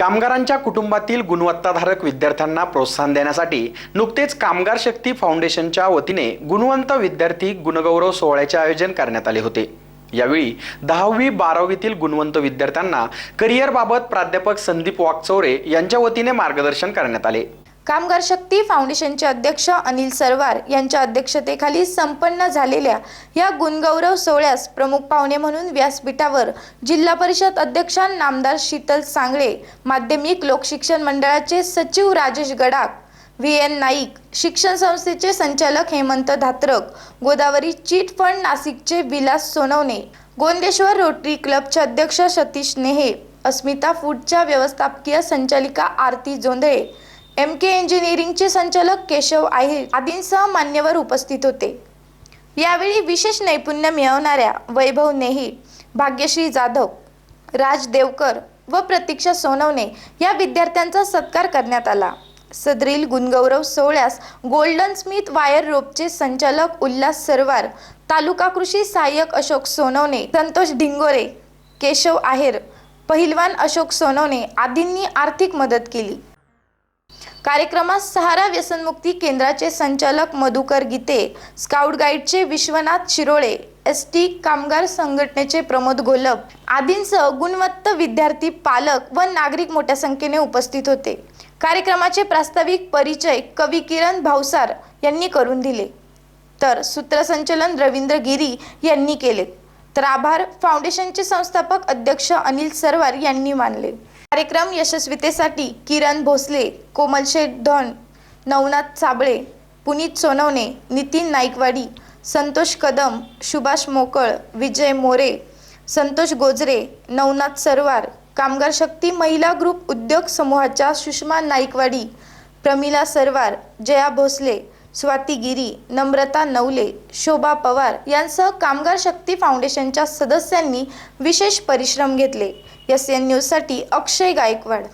कामगारांच्या कुटुंबातील गुणवत्ताधारक विद्यार्थ्यांना प्रोत्साहन देण्यासाठी नुकतेच कामगार शक्ती फाउंडेशनच्या वतीने गुणवंत विद्यार्थी गुणगौरव सोहळ्याचे आयोजन करण्यात आले होते. यावेळी दहावी बारावीतील गुणवंत विद्यार्थ्यांना करिअरबाबत प्राध्यापक संदीप वाकचौरे यांच्या वतीने मार्गदर्शन करण्यात आले. कामगार शक्ती फाउंडेशनचे अध्यक्ष अनिल सरवार यांच्या अध्यक्षतेखाली संपन्न झालेल्या या गुणगौरव सोहळ्यास प्रमुख पाहुणे म्हणून व्यासपीठावर जिल्हा परिषद अध्यक्षा नामदार शीतल सांगळे माध्यमिक लोकशिक्षण मंडळाचे सचिव राजेश गडाख व्ही एन नाईक शिक्षण संस्थेचे संचालक हेमंत धात्रक गोदावरी चिट फंड नाशिकचे विलास सोनवणे गोंदेश्वर रोटरी क्लबचे अध्यक्ष सतीश नेहे अस्मिता फूडच्या व्यवस्थापकीय संचालिका आरती जोंधळे एम के इंजिनिअरिंगचे संचालक केशव आहे. आदींसह मान्यवर उपस्थित होते. यावेळी विशेष नैपुण्य मिळवणाऱ्या वैभव नेही भाग्यश्री जाधव राज देवकर व प्रतीक्षा सोनवणे या विद्यार्थ्यांचा सत्कार करण्यात आला. सदरील गुणगौरव सोहळ्यास गोल्डन स्मिथ वायर रोपचे संचालक उल्हास सरवार तालुका कृषी सहाय्यक अशोक सोनवणे संतोष ढिंगोरे केशव आहेर पहिलवान अशोक सोनवणे आदींनी आर्थिक मदत केली. कार्यक्रमात सहारा व्यसनमुक्ती केंद्राचे संचालक मधुकर गीते स्काउट गाईडचे विश्वनाथ शिरोळे एस टी कामगार संघटनेचे प्रमोद घोलप आदींसह गुणवत्त विद्यार्थी पालक व नागरिक मोठ्या संख्येने उपस्थित होते. कार्यक्रमाचे प्रास्ताविक परिचय कवी किरण भावसार यांनी करून दिले. तर सूत्रसंचलन रवींद्र गिरी यांनी केले तर आभार. फाउंडेशनचे संस्थापक अध्यक्ष अनिल सरवार यांनी मानले. कार्यक्रम यशस्वीतेसाठी किरण भोसले कोमल शेठ धन नवनाथ साबळे पुनीत सोनवणे नितीन नाईकवाडी संतोष कदम सुभाष मोकळ विजय मोरे संतोष गोजरे नवनाथ सरवार कामगार शक्ती महिला ग्रुप उद्योग समूहाच्या सुषमा नाईकवाडी प्रमिला सरवार जया भोसले स्वाती गिरी नम्रता नवले शोभा पवार यांसह कामगार शक्ती फाउंडेशनच्या सदस्यांनी विशेष परिश्रम घेतले. एस एन न्यूजसाठी अक्षय गायकवाड.